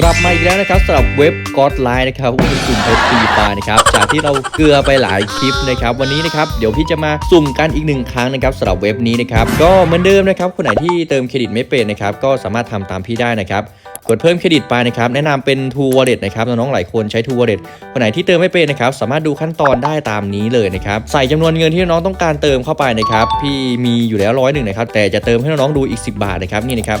กลับมาอีกแล้วนะครับสำหรับเว็บก็อดไลน์นะครับวิวสุ่มเพชรฟรีไฟล์นะครับจากที่เราเกลือไปหลายคลิปนะครับวันนี้นะครับเดี๋ยวพี่จะมาสุ่มกันอีกหนึ่งครั้งนะครับสำหรับเว็บนี้นะครับก็เหมือนเดิมนะครับคนไหนที่เติมเครดิตไม่เป็นนะครับก็สามารถทำตามพี่ได้นะครับกดเพิ่มเครดิตไปนะครับแนะนำเป็น True Wallet นะครับน้องๆหลายคนใช้ True Wallet คนไหนที่เติมไม่เป็นนะครับสามารถดูขั้นตอนได้ตามนี้เลยนะครับใส่จำนวนเงินที่น้องต้องการเติมเข้าไปนะครับพี่มีอยู่แล้วร้อยหนึ่งนะครับแต่จะเติมให้น้องๆดูอีก 10 บาทนะครับนี่นะครับ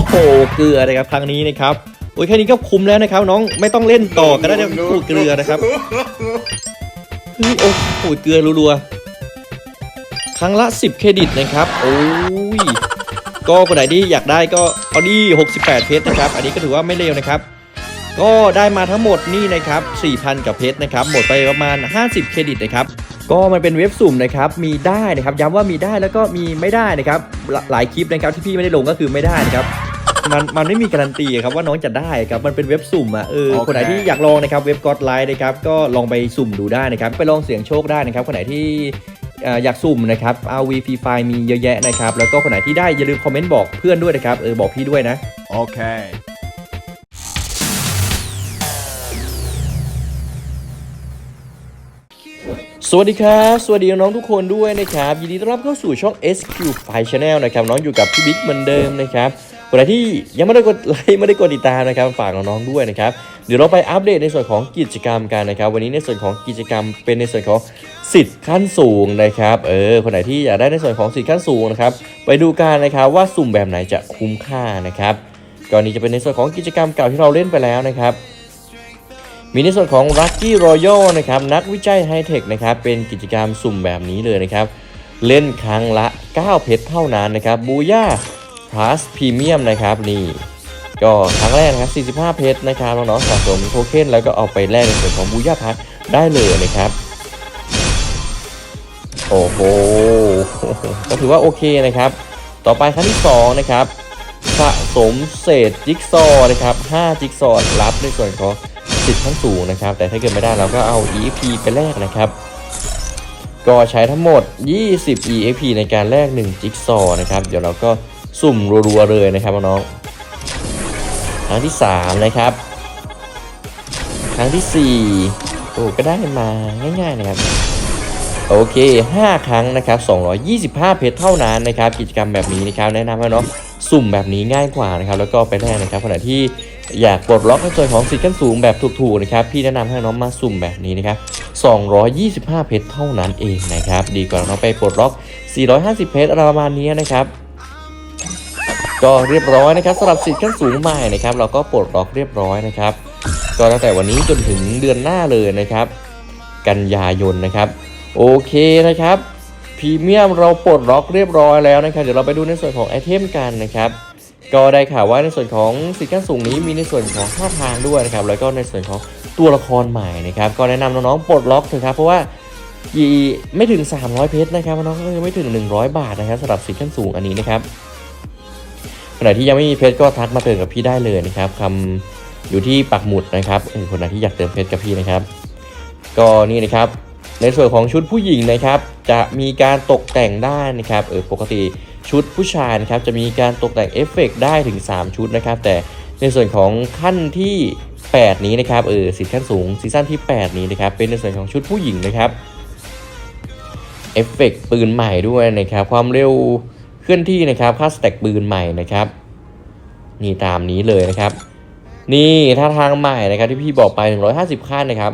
อ้โหเกลือนะครับครั้งนี้นะครับโอ้ยแค่นี้ก็คุ้มแล้วนะครับ น้องไม่ต้องเล่นต่อก็ได้นะพูดเกลือนะครับเฮ้ยโอ้โหเกลือรัวๆครั้งละ 10 เครดิตนะครับ โอ้ยก็คนไหนที่อยากได้ก็เอาดี68 เพชรนะครับ อันนี้ก็ถือว่าไม่เลวนะครับ ก็ได้มาทั้งหมดนี่นะครับ 4,000 กับเพชรนะครับ หมดไปประมาณ 50 เครดิตนะครับก็มันเป็นเว็บสุ่มนะครับ มีได้นะครับ ย้ำว่ามีได้แล้วก็มีไม่ได้นะครับหลหลายคลิปนะครับที่พี่ไม่ได้ลงก็คือไม่ได้นะครับ มันมันไม่มีการันตีครับว่าน้องจะได้ครับมันเป็นเว็บสุ่มอะเออโอเค คนไหนที่อยากลองนะครับเว็บก็อดไลน์นะครับก็ลองไปสุ่มดูได้นะครับไปลองเสี่ยงโชคได้นะครับคนไหนที่เอ่ออยากสุ่มนะครับ RV Free Fire มีเยอะแยะนะครับแล้วก็คนไหนที่ได้อย่าลืมคอมเมนต์บอกเพื่อนด้วยนะครับเออบอกพี่ด้วยนะ Okay. สวัสดีครับ สวัสดีน้องๆทุกคนด้วยนะครับ ยินดีต้อนรับเข้าสู่ช่อง SQ File Channel นะครับ น้องอยู่กับพี่บิ๊กเหมือนเดิมนะครับ คนไหนที่ยังไม่ได้กดไลค์ไม่ได้กดติดตามนะครับฝากน้องๆด้วยนะครับเดี๋ยวเราไปอัปเดตในส่วนของกิจกรรมกันนะครับ วันนี้ในส่วนของกิจกรรมเป็นในส่วนของสิทธิ์ขั้นสูงนะครับเออคนไหนที่อยากได้ในส่วนของสิทธิ์ขั้นสูงนะครับไปดูกันนะครับว่าสุ่มแบบไหนจะคุ้มค่านะครับก่อนนี้จะเป็นในส่วนของกิจกรรมเก่าที่เราเล่นไปแล้วนะครับมีในส่วนของ Lucky Royal นะครับนักวิจัยไฮเทคนะครับเป็นกิจกรรมสุ่มแบบนี้เลยนะครับ เล่นครั้งละ 9 เพชรเท่านั้นนะครับบูย่า พาสพรีเมียมนะครับนี่ก็ครั้งแรกนะครับ 45 เพชรนะครับน้องๆสะสมโทเค็นแล้วก็เอาไปแลกในส่วนของบูย่าพาสได้เลยนะครับ โอ้โห ก็ถือว่าโอเคนะครับ ต่อไปครั้งที่ 2 นะครับ สะสมเศษจิ๊กซอนะครับ 5 จิ๊กซอรับในส่วนของสิทธิ์ขั้นสูงนะครับ แต่ถ้าเกิดไม่ได้เราก็เอา EXP ไปแลกนะครับ ก็ใช้ทั้งหมด 20 EXP ในการแลก1จิ๊กซอนะครับ เดี๋ยวเราก็ สุ่มรัวๆเลยนะครับน้องครั้งที่3นะครับ ครั้งที่4โอ้ก็ได้มาง่ายๆนะครับโอเค 5 ครั้งนะครับ 225 เพชรเท่านั้นนะครับ กิจกรรมแบบนี้นะครับแนะนำให้เนาะสุ่มแบบนี้ง่ายกว่านะครับ แล้วก็ไปแรกนะครับขณะที่อยากปลดล็อกในส่วนของสิทธิ์ขั้นสูงแบบถูกๆนะครับพี่แนะนำให้น้องมาสุ่มแบบนี้นะครับ 225 เพชรเท่านั้นเองนะครับ ดีกว่าน้องไปปลดล็อก 450 เพชรอะไรประมาณนี้นะครับ ก็เรียบร้อยนะครับสำหรับสิทธิ์ขั้นสูงใหม่นะครับ เราก็ปลดล็อกเรียบร้อยนะครับ ก็ตั้งแต่วันนี้จนถึงเดือนหน้าเลยนะครับ กันยายนนะครับ โอเคนะครับพรีเมียมเราปลดล็อกเรียบร้อยแล้วนะครับ เดี๋ยวเราไปดูในส่วนของไอเทมกันนะครับ ก็ได้ข่าวว่าในส่วนของสิทธิ์ขั้นสูงนี้มีในส่วนของท่าทางด้วยนะครับ แล้วก็ในส่วนของตัวละครใหม่นะครับ ก็แนะนำน้องๆปลดล็อกเถอะครับเพราะว่ายีไม่ถึง 300 เพชรนะครับน้องก็ไม่ถึง 100 บาทนะครับสำหรับสิทธิ์ขั้นสูงอันนี้นะครับ ขณะที่ยังไม่มีเพชรก็ทักมาเติมกับพี่ได้เลยนะครับคำอยู่ที่ปักหมุดนะครับเออคนไหนที่อยากเติมเพชรกับพี่นะครับ ก็นี่นะครับ ในส่วนของชุดผู้หญิงนะครับ จะมีการตกแต่งได้นะครับเออปกติชุดผู้ชายนะครับจะมีการตกแต่งเอฟเฟกต์ได้ถึง 3 ชุดนะครับ แต่ในส่วนของขั้นที่ 8 นี้นะครับเออสิทธิ์ขั้นสูงซีซั่นที่ 8 นี้นะครับ เป็นในส่วนของชุดผู้หญิงนะครับเอฟเฟกต์ปืนใหม่ด้วยนะครับ ความเร็ว ลื่อนที่นะครับค่าสแต็กปืนใหม่นะครับนี่ตามนี้เลยนะครับ นี่ท่าทางใหม่นะครับที่พี่บอกไป 150ขั้นนะครับ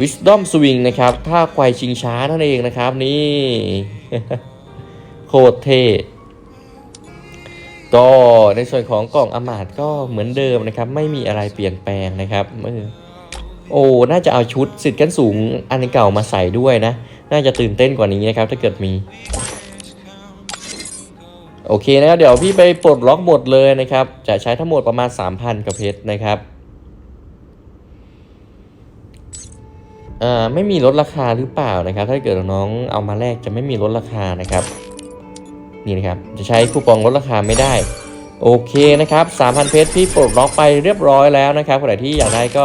Wisdom Swing นะครับท่าไกวชิงช้านั่นเองนะครับนี่โคตรเท่ก็ในส่วนของกล่องอมาตก็เหมือนเดิมนะครับ ไม่มีอะไรเปลี่ยนแปลงนะครับโอ้น่าจะเอาชุดสิทธิ์กันสูงอันเก่ามาใส่ด้วยนะ น่าจะตื่นเต้นกว่านี้นะครับ ถ้าเกิดมี โอเคนะครับเดี๋ยวพี่ไปปลดล็อกหมดเลยนะครับ จะใช้ทั้งหมดประมาณ 3,000กับเพชรนะครับอ่าไม่มีลดราคาหรือเปล่านะครับ ถ้าเกิดน้องเอามาแลกจะไม่มีลดราคานะครับนี่นะครับจะใช้คูปองลดราคาไม่ได้โอเคนะครับ3,000เพชรพี่ปลดล็อกไปเรียบร้อยแล้วนะครับคนไหนที่อยากได้ก็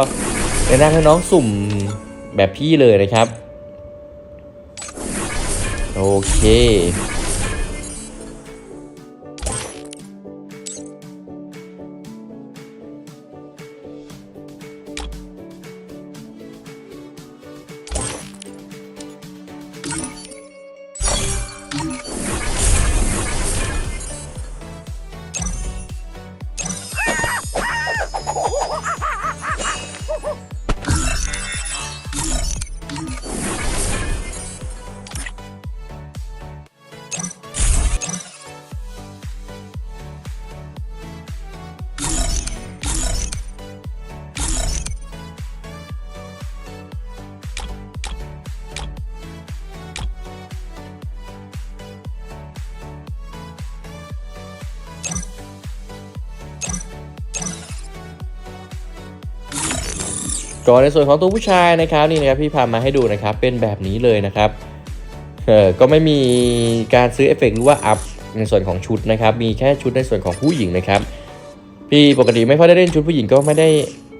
แนะนำให้น้องสุ่มแบบพี่เลยนะครับ โอเค ก่อนในส่วนของตัวผู้ชายนะครับนี่นะครับพี่พามาให้ดูนะครับเป็นแบบนี้เลยนะครับเออก็ไม่มีการซื้อเอฟเฟกต์หรือว่าอัพในส่วนของชุดนะครับมีแค่ชุดในส่วนของผู้หญิงนะครับพี่ปกติไม่ค่อยได้เล่นชุดผู้หญิงก็ไม่ได้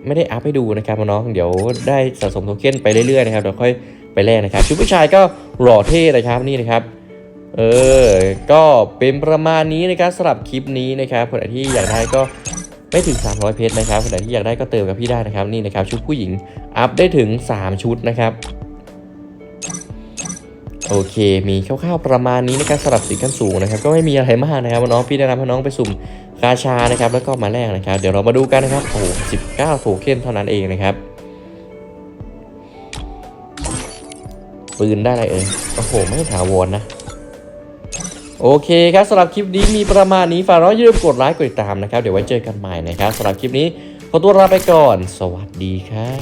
ไม่ได้อัพให้ดูนะครับน้องเดี๋ยวได้สะสมโทเค็นไปเรื่อยๆนะครับเดี๋ยวค่อยไปแลกนะครับชุดผู้ชายก็หล่อเท่นะครับนี่นะครับเออก็เป็นประมาณนี้นะครับสำหรับคลิปนี้นะครับคนที่อยากได้ก็ ไม่ถึง 300 เพชรนะครับคนไหนที่อยากได้ก็เติมกับพี่ได้นะครับนี่นะครับชุดผู้หญิงอัพได้ถึง 3 ชุดนะครับโอเค มีคร่าวๆประมาณนี้ในะครับสำหรับสีขั้นสูงนะครับ ก็ไม่มีอะไรมากนะครับน้องพี่แนะนำให้น้องไปสุ่มกาชานะครับ แล้วก็มาแลกนะครับ เดี๋ยวเรามาดูกันนะครับ โอ้โห19โทเค็นเท่านั้นเองนะครับ ปืนได้อะไรเอ่ย โอ้โห ไม่ถาวรนะ โอเคครับสำหรับคลิปนี้มีประมาณนี้ฝากน้องอย่าลืมกดไลค์กดติดตามนะครับ เดี๋ยวไว้เจอกันใหม่นะครับสำหรับคลิปนี้ขอตัวลาไปก่อน สวัสดีครับ